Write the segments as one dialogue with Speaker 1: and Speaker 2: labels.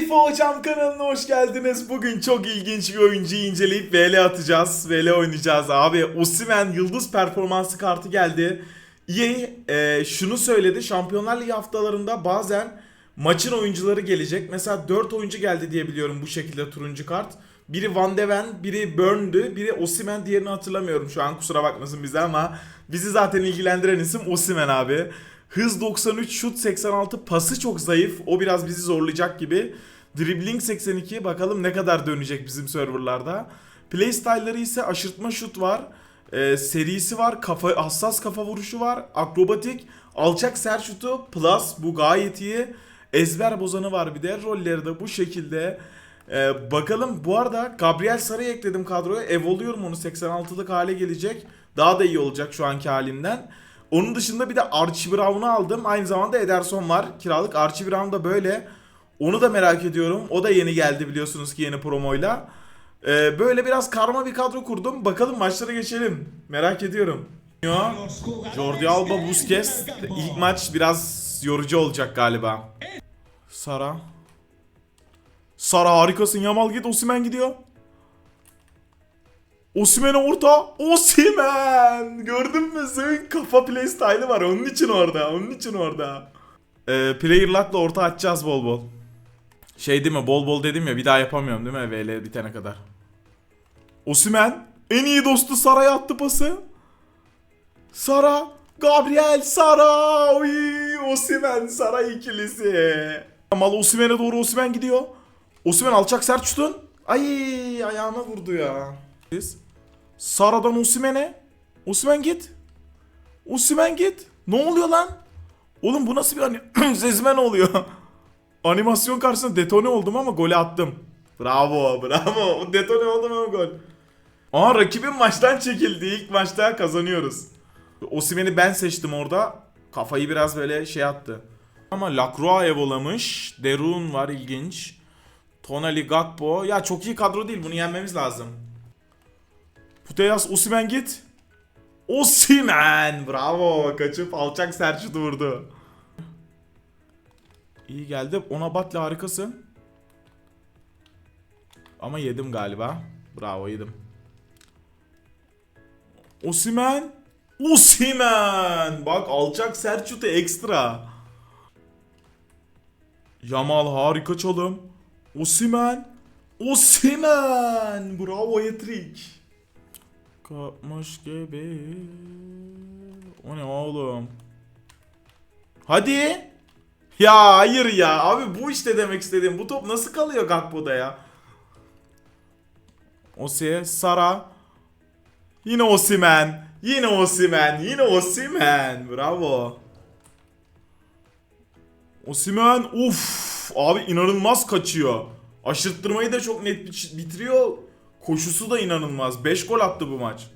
Speaker 1: FIFA Hocam kanalına hoş geldiniz. Bugün çok ilginç bir oyuncuyu inceleyip VL atacağız. VL oynayacağız abi. Osimhen yıldız performansı kartı geldi. EA e, şunu söyledi. Şampiyonlar Ligi haftalarında bazen maçın oyuncuları gelecek. Mesela 4 oyuncu geldi diye biliyorum bu şekilde turuncu kart. Biri Van de Ven, biri Burn'dü, biri Osimhen diğerini hatırlamıyorum şu an kusura bakmasın bize ama bizi zaten ilgilendiren isim Osimhen abi. Hız 93, şut 86, pası çok zayıf. O biraz bizi zorlayacak gibi. Dribbling 82 bakalım ne kadar dönecek bizim serverlarda. Playstyle'ları ise aşırtma şut var. Ee, serisi var. Kafa hassas kafa vuruşu var. Akrobatik, alçak ser şutu plus bu gayet iyi. Ezber bozanı var bir de. Rolleri de bu şekilde. Ee, bakalım bu arada Gabriel Sarı'yı ekledim kadroya. Evoluyorum onu 86'lık hale gelecek. Daha da iyi olacak şu anki halimden. Onun dışında bir de Archie Brown'u aldım. Aynı zamanda Ederson var. Kiralık Archie Brown da böyle. Onu da merak ediyorum. O da yeni geldi biliyorsunuz ki yeni promoyla. Ee, böyle biraz karma bir kadro kurdum. Bakalım maçlara geçelim. Merak ediyorum. Jordi Alba Busquets. İlk maç biraz yorucu olacak galiba. Sara. Sara harikasın. Yamal git. Osimhen gidiyor. Osimhen orta. Osimhen. Gördün mü? Senin kafa play style'ı var. Onun için orada. Onun için orada. Ee, player lock'la orta açacağız bol bol. Şey değil mi? Bol bol dedim ya. Bir daha yapamıyorum değil mi? VL bitene kadar. Osimhen. En iyi dostu Sara'ya attı pası. Sara. Gabriel Sara. Oy, Osimhen Sara ikilisi. Mal Osimhen'e doğru Osimhen gidiyor. Osimhen alçak sert şutun. Ay ayağına vurdu ya. Biz Sara'dan Osimhen'e. Osimhen git. Osimhen git. Ne oluyor lan? Oğlum bu nasıl bir hani Zezmen oluyor. Animasyon karşısında detone oldum ama golü attım. Bravo, bravo. Detone oldum ama gol. Aa rakibin maçtan çekildi. İlk maçta kazanıyoruz. Osimhen'i ben seçtim orada. Kafayı biraz böyle şey attı. Ama Lacroix evolamış. Derun var ilginç. Tonali Gakpo. Ya çok iyi kadro değil. Bunu yenmemiz lazım. Puteyas Osimen git. Osimen. Bravo. Kaçıp alçak serçut vurdu. İyi geldi. Ona batla harikasın. Ama yedim galiba. Bravo yedim. Osimen. Osimen. Bak alçak serçutu ekstra. Yamal harika çalım. Osimen. Osimen. Bravo Yetrik. Kapmış gibi. O ne oğlum? Hadi. Ya hayır ya. Abi bu işte demek istediğim. Bu top nasıl kalıyor Gakpo'da ya? Osiye, Sara. Yine Osimen. Yine Osimen. Yine Osimen. Bravo. Osimen. Uf. Abi inanılmaz kaçıyor. Aşırttırmayı da çok net bit- bitiriyor. Koşusu da inanılmaz. 5 gol attı bu maç.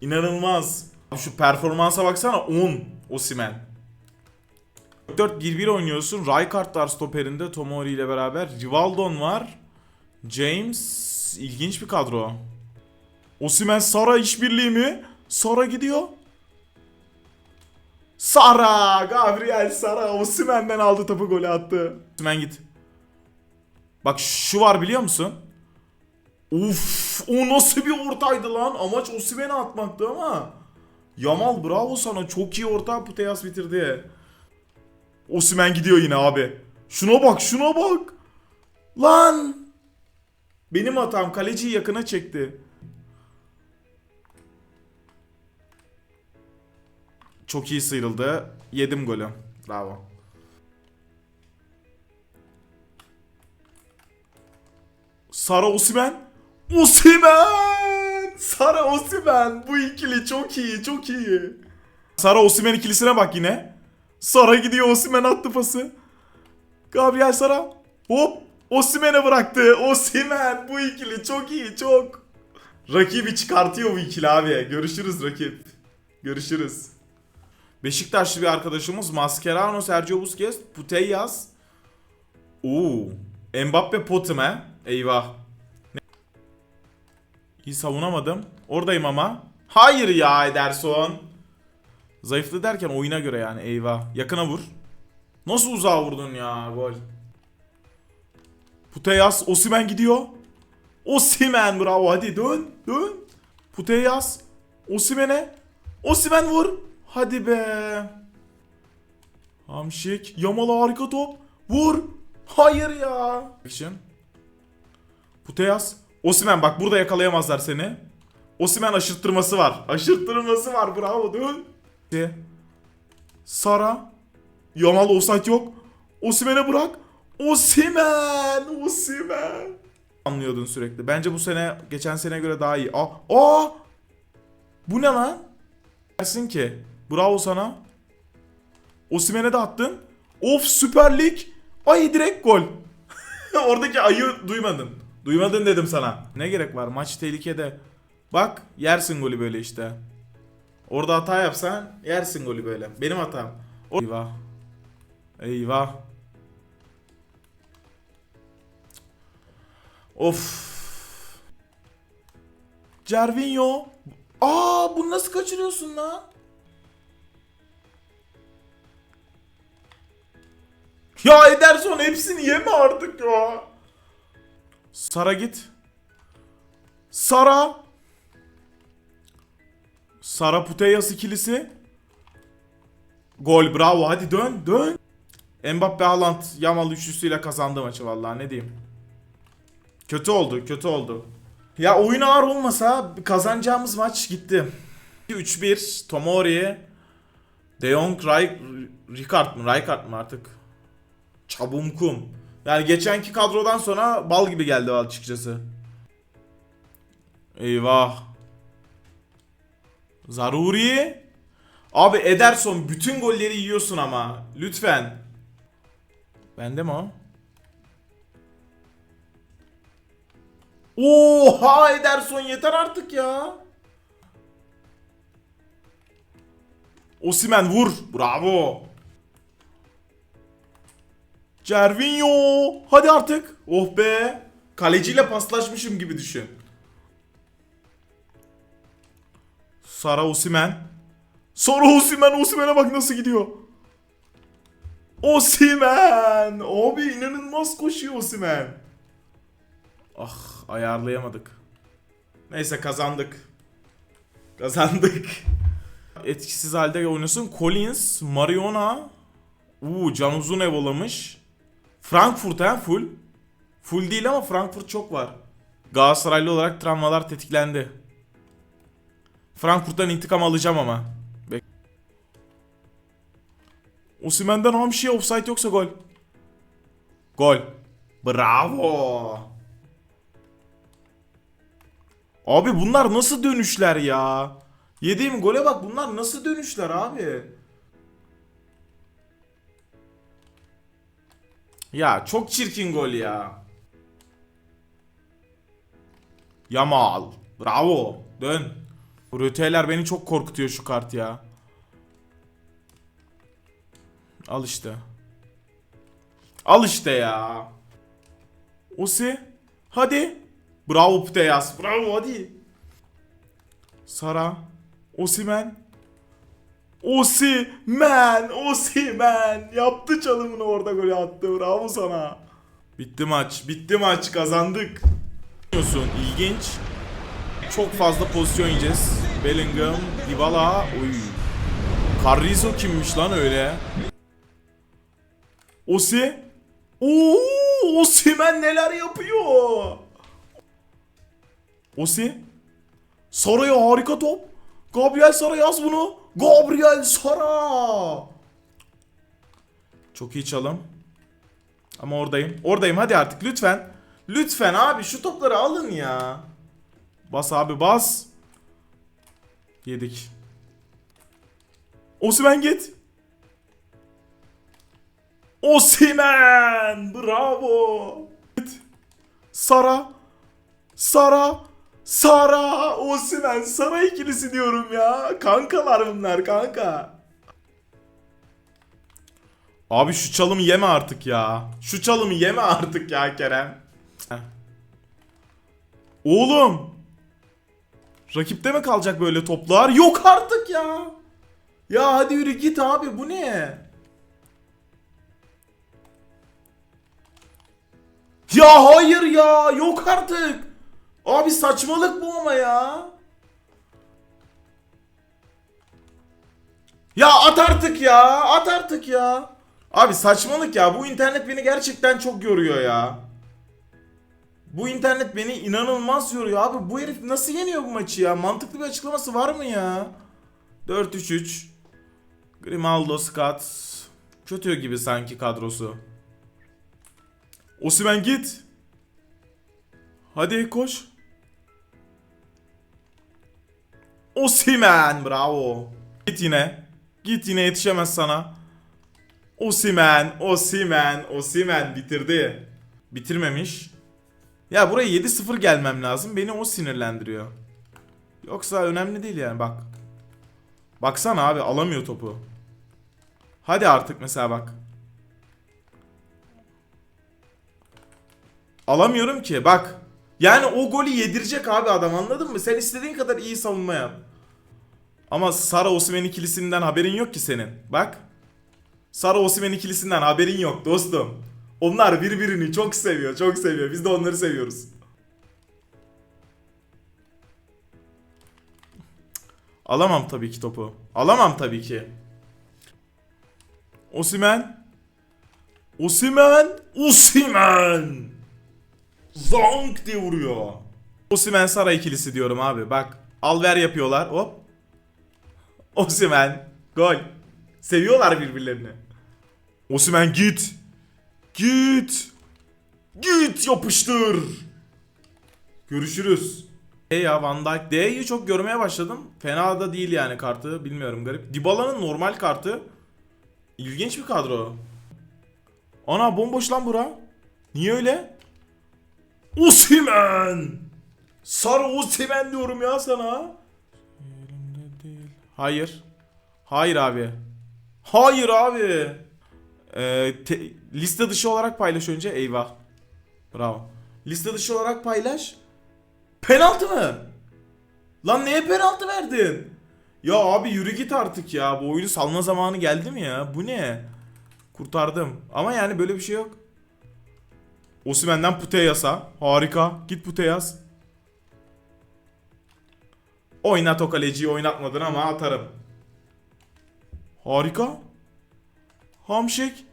Speaker 1: İnanılmaz. Şu performansa baksana 10 Osimen. 4-1-1 oynuyorsun. Rijkaard var stoperinde Tomori ile beraber. Rivaldon var. James ilginç bir kadro. Osimen Sara işbirliği mi? Sara gidiyor. Sara! Gabriel Sara Osimen'den aldı topu golü attı. Osimen git. Bak şu var biliyor musun? Uf, o nasıl bir ortaydı lan? Amaç Osimhen'e atmaktı ama. Yamal bravo sana. Çok iyi orta Puteyas bitirdi. Osimhen gidiyor yine abi. Şuna bak, şuna bak. Lan! Benim hatam kaleciyi yakına çekti. Çok iyi sıyrıldı. Yedim golü. Bravo. Sara Osimen. Osimen! Sara Osimen. Bu ikili çok iyi, çok iyi. Sara Osimen ikilisine bak yine. Sara gidiyor Osimen attı pası. Gabriel Sara. Hop. Osimen'e bıraktı. Osimen bu ikili çok iyi, çok. Rakibi çıkartıyor bu ikili abi. Görüşürüz rakip. Görüşürüz. Beşiktaşlı bir arkadaşımız Mascherano, Sergio Busquets, Putellas. Oo. Mbappe Potum he. Eyvah. İyi savunamadım. Oradayım ama. Hayır ya Ederson. Zayıflı derken oyuna göre yani eyvah. Yakına vur. Nasıl uzağa vurdun ya gol. Puteyas Osimen gidiyor. Osimen bravo hadi dön dön. Puteyas Osimen'e. Osimen vur. Hadi be. Hamşik Yamal harika top. Vur. Hayır ya. Action. Puteyas. Osimen bak burada yakalayamazlar seni. Osimen aşırttırması var. Aşırttırması var bravo dön. Sara. Yamal offside yok. Osimen'e bırak. Osimen. Osimen. Anlıyordun sürekli. Bence bu sene geçen sene göre daha iyi. Aa, aa! Bu ne lan? Dersin ki. Bravo sana. Osimen'e de attın. Of Süper Lig. Ay direkt gol. Oradaki ayı duymadın. Duymadın dedim sana. Ne gerek var? Maç tehlikede. Bak yersin golü böyle işte. Orada hata yapsan yersin golü böyle. Benim hatam. O- Eyvah. Eyvah. Of. Cervinho. Aa bunu nasıl kaçırıyorsun lan? Ya Ederson hepsini yeme artık ya. Sara git. Sara. Sara Puteyas ikilisi. Gol bravo hadi dön dön. Mbappe Haaland Yamal üçlüsüyle kazandı maçı vallahi ne diyeyim. Kötü oldu kötü oldu. Ya oyun ağır olmasa kazanacağımız maç gitti. 3-1 Tomori De Jong Ricard mı Rijkaard mı artık? Çabumkum. Yani geçenki kadrodan sonra bal gibi geldi açıkçası. Eyvah. Zaruri. Abi Ederson bütün golleri yiyorsun ama. Lütfen. Bende mi o? Oha Ederson yeter artık ya. Osimen vur. Bravo. Cervinho. Hadi artık. Oh be. Kaleciyle paslaşmışım gibi düşün. Sara Osimen. Sara Osimen. Osimen'e bak nasıl gidiyor. Osimen. Abi inanılmaz koşuyor Osimen. Ah ayarlayamadık. Neyse kazandık. Kazandık. Etkisiz halde oynasın. Collins, Mariona. Uuu Can Uzun evolamış. Frankfurt ha full. Full değil ama Frankfurt çok var. Galatasaraylı olarak travmalar tetiklendi. Frankfurt'tan intikam alacağım ama. Osimhen'den Hamşi'ye offside yoksa gol. Gol. Bravo. Abi bunlar nasıl dönüşler ya? Yediğim gole bak bunlar nasıl dönüşler abi? Ya çok çirkin gol ya. Yamal. Bravo. Dön. Bu beni çok korkutuyor şu kart ya. Al işte. Al işte ya. Osi. Hadi. Bravo Puteyas. Bravo hadi. Sara. Osimen. Osimen. Osimen. Yaptı çalımını orada golü attı. Bravo sana. Bitti maç. Bitti maç. Kazandık. Biliyorsun ilginç. Çok fazla pozisyon yiyeceğiz. Bellingham, Dybala. Oy. Carrizo kimmiş lan öyle? Osi. Oo, Osimen neler yapıyor? Osi. Sara'ya harika top. Gabriel Sara yaz bunu. Gabriel Sara. Çok iyi çalım. Ama oradayım. Oradayım hadi artık lütfen. Lütfen abi şu topları alın ya. Bas abi bas. Yedik. Osimen git. Osimen! Bravo! Sara! Sara! Sara! Osimen! Sara ikilisi diyorum ya. Kankalar bunlar kanka. Abi şu çalımı yeme artık ya. Şu çalımı yeme artık ya Kerem. Oğlum! Rakipte mi kalacak böyle toplar? Yok artık ya. Ya hadi yürü git abi bu ne? Ya hayır ya yok artık. Abi saçmalık bu ama ya. Ya at artık ya at artık ya. Abi saçmalık ya bu internet beni gerçekten çok yoruyor ya. Bu internet beni inanılmaz yoruyor abi. Bu herif nasıl yeniyor bu maçı ya? Mantıklı bir açıklaması var mı ya? 4-3-3. Grimaldo, Scott. Kötü gibi sanki kadrosu. Osimhen git. Hadi koş. Osimhen bravo. Git yine. Git yine yetişemez sana. Osimhen, Osimhen, Osimhen bitirdi. Bitirmemiş. Ya buraya 7-0 gelmem lazım. Beni o sinirlendiriyor. Yoksa önemli değil yani bak. Baksana abi alamıyor topu. Hadi artık mesela bak. Alamıyorum ki bak. Yani o golü yedirecek abi adam anladın mı? Sen istediğin kadar iyi savunma yap. Ama Sara Osimhen ikilisinden haberin yok ki senin. Bak. Sara Osimhen ikilisinden haberin yok dostum. Onlar birbirini çok seviyor, çok seviyor. Biz de onları seviyoruz. Alamam tabii ki topu. Alamam tabii ki. Osimen. Osimen. Osimen. Zonk diye vuruyor. Osimen Sara ikilisi diyorum abi. Bak. Al ver yapıyorlar. Hop. Osimen. Gol. Seviyorlar birbirlerini. Osimen git. Git. Git yapıştır. Görüşürüz. E ya Van Dijk. D'yi çok görmeye başladım. Fena da değil yani kartı. Bilmiyorum garip. Dybala'nın normal kartı. İlginç bir kadro. Ana bomboş lan bura. Niye öyle? Osimhen. Sarı Osimhen diyorum ya sana. Elimde değil. Hayır. Hayır abi. Hayır abi. Ee, te- liste dışı olarak paylaş önce. Eyvah. Bravo. Liste dışı olarak paylaş. Penaltı mı? Lan neye penaltı verdin? Ya abi yürü git artık ya. Bu oyunu salma zamanı geldi mi ya? Bu ne? Kurtardım. Ama yani böyle bir şey yok. Osimhen'den Puteyas'a. Harika. Git Puteyas. Oynat o kaleciyi oynatmadın ama atarım. Harika. Hamşek.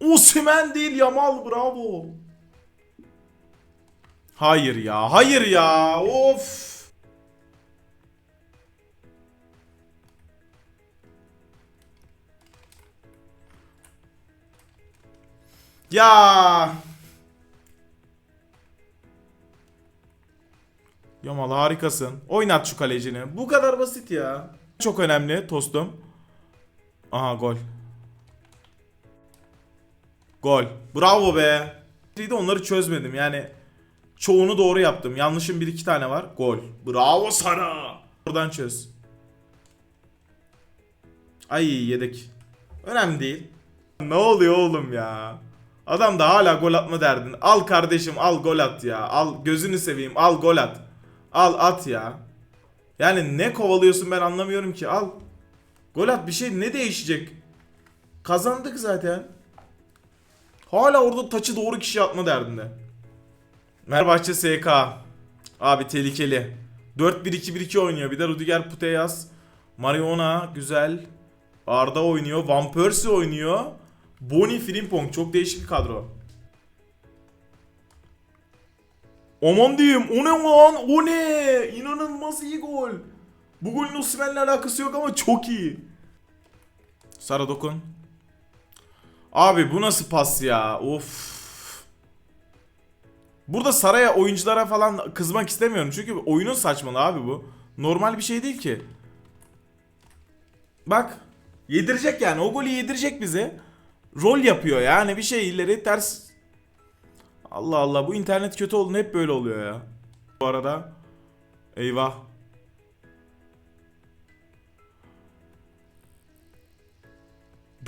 Speaker 1: Osimhen değil Yamal bravo. Hayır ya, hayır ya. Of. Ya. Yamal harikasın. Oynat şu kalecini. Bu kadar basit ya. Çok önemli tostum. Aha gol. Gol. Bravo be. Bir de onları çözmedim yani. Çoğunu doğru yaptım. Yanlışım bir iki tane var. Gol. Bravo sana. Oradan çöz. Ay yedik. Önemli değil. Ne oluyor oğlum ya? Adam da hala gol atma derdin. Al kardeşim al gol at ya. Al gözünü seveyim al gol at. Al at ya. Yani ne kovalıyorsun ben anlamıyorum ki. Al. Gol at bir şey ne değişecek? Kazandık zaten. Hala orada taçı doğru kişi atma derdinde. Fenerbahçe SK. Abi tehlikeli. 4-1-2-1-2 oynuyor. Bir de Rudiger Putellas. Mariona güzel. Arda oynuyor. Van Persie oynuyor. Boni Frimpong. Çok değişik bir kadro. Aman diyeyim. O ne lan? O ne? İnanılmaz iyi gol. Bu golün Osimhen'le alakası yok ama çok iyi. Sara dokun. Abi bu nasıl pas ya? Of. Burada Saray'a oyunculara falan kızmak istemiyorum. Çünkü oyunun saçmalığı abi bu. Normal bir şey değil ki. Bak. Yedirecek yani. O golü yedirecek bize. Rol yapıyor yani bir şeyleri ters. Allah Allah bu internet kötü olduğunda hep böyle oluyor ya. Bu arada. Eyvah.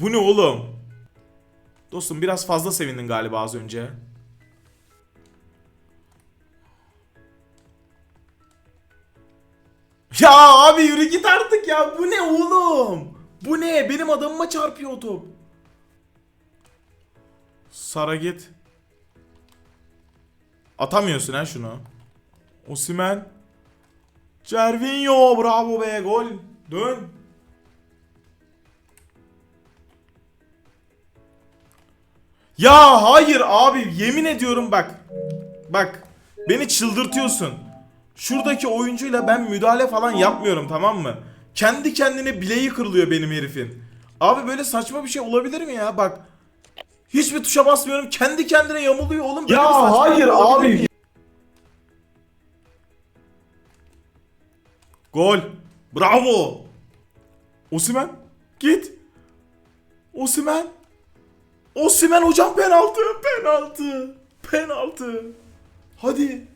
Speaker 1: Bu ne oğlum? Dostum biraz fazla sevindin galiba az önce. Ya abi yürü git artık ya. Bu ne oğlum? Bu ne? Benim adamıma çarpıyor top. Sara git. Atamıyorsun ha şunu. Osimen. Cervinho bravo be gol. Dön. Ya hayır abi yemin ediyorum bak. Bak beni çıldırtıyorsun. Şuradaki oyuncuyla ben müdahale falan yapmıyorum tamam mı? Kendi kendine bileği kırılıyor benim herifin. Abi böyle saçma bir şey olabilir mi ya? Bak. Hiçbir tuşa basmıyorum. Kendi kendine yamuluyor oğlum. Böyle
Speaker 2: Ya
Speaker 1: saçmalık
Speaker 2: hayır
Speaker 1: olabilir
Speaker 2: abi.
Speaker 1: mi? Gol. Bravo. Osimen git. Osimen. Osimen hocam penaltı. Penaltı. Penaltı. Hadi.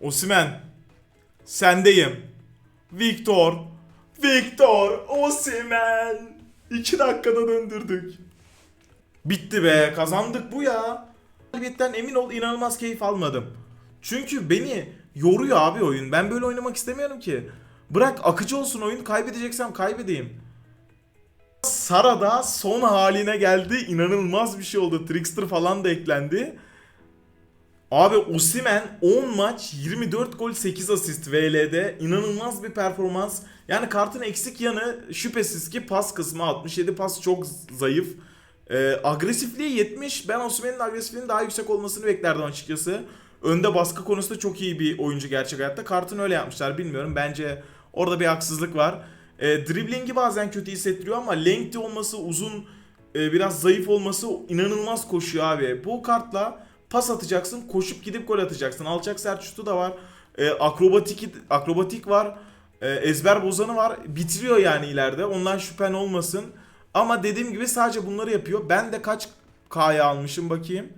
Speaker 1: Osimen. Sendeyim. Victor. Victor. Osimen. İki dakikada döndürdük. Bitti be. Kazandık bu ya. Galibiyetten emin ol inanılmaz keyif almadım. Çünkü beni yoruyor abi oyun. Ben böyle oynamak istemiyorum ki. Bırak akıcı olsun oyun. Kaybedeceksem kaybedeyim. Sara da son haline geldi. İnanılmaz bir şey oldu. Trickster falan da eklendi. Abi Osimen 10 maç 24 gol 8 asist VL'de inanılmaz bir performans. Yani kartın eksik yanı şüphesiz ki pas kısmı 67 pas çok zayıf. Ee, agresifliği 70. Ben Osimhen'in agresifliğinin daha yüksek olmasını beklerdim açıkçası. Önde baskı konusunda çok iyi bir oyuncu gerçek hayatta. Kartın öyle yapmışlar bilmiyorum. Bence orada bir haksızlık var. E, driblingi bazen kötü hissettiriyor ama lengthy olması, uzun, e, biraz zayıf olması inanılmaz koşuyor abi. Bu kartla pas atacaksın, koşup gidip gol atacaksın. Alçak sert şutu da var. E, akrobatik akrobatik var. E, ezber bozanı var. Bitiriyor yani ileride. Ondan şüphen olmasın. Ama dediğim gibi sadece bunları yapıyor. Ben de kaç K'ya almışım bakayım.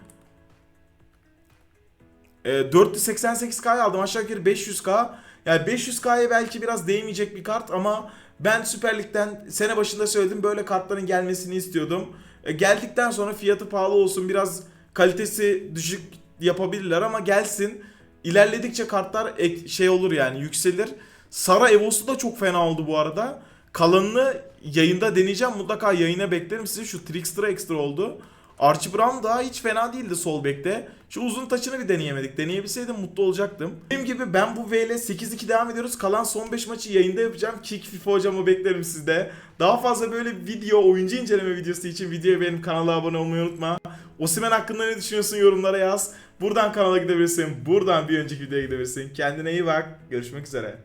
Speaker 1: E, 488K'ya aldım. Aşağı yukarı 500K. Yani 500K'ya belki biraz değmeyecek bir kart ama ben Süper Lig'den sene başında söyledim böyle kartların gelmesini istiyordum. E, geldikten sonra fiyatı pahalı olsun biraz kalitesi düşük yapabilirler ama gelsin. İlerledikçe kartlar ek, şey olur yani yükselir. Sara Evos'u da çok fena oldu bu arada. Kalanını yayında deneyeceğim. Mutlaka yayına beklerim sizi. Şu Trickster'a ekstra oldu. Archie Brown daha hiç fena değildi sol bekte. Şu uzun taçını bir deneyemedik. Deneyebilseydim mutlu olacaktım. Dediğim gibi ben bu VL 8-2 devam ediyoruz. Kalan son 5 maçı yayında yapacağım. Kick FIFA hocamı beklerim sizde. Daha fazla böyle video, oyuncu inceleme videosu için videoya benim kanala abone olmayı unutma. Osimen hakkında ne düşünüyorsun yorumlara yaz. Buradan kanala gidebilirsin. Buradan bir önceki videoya gidebilirsin. Kendine iyi bak. Görüşmek üzere.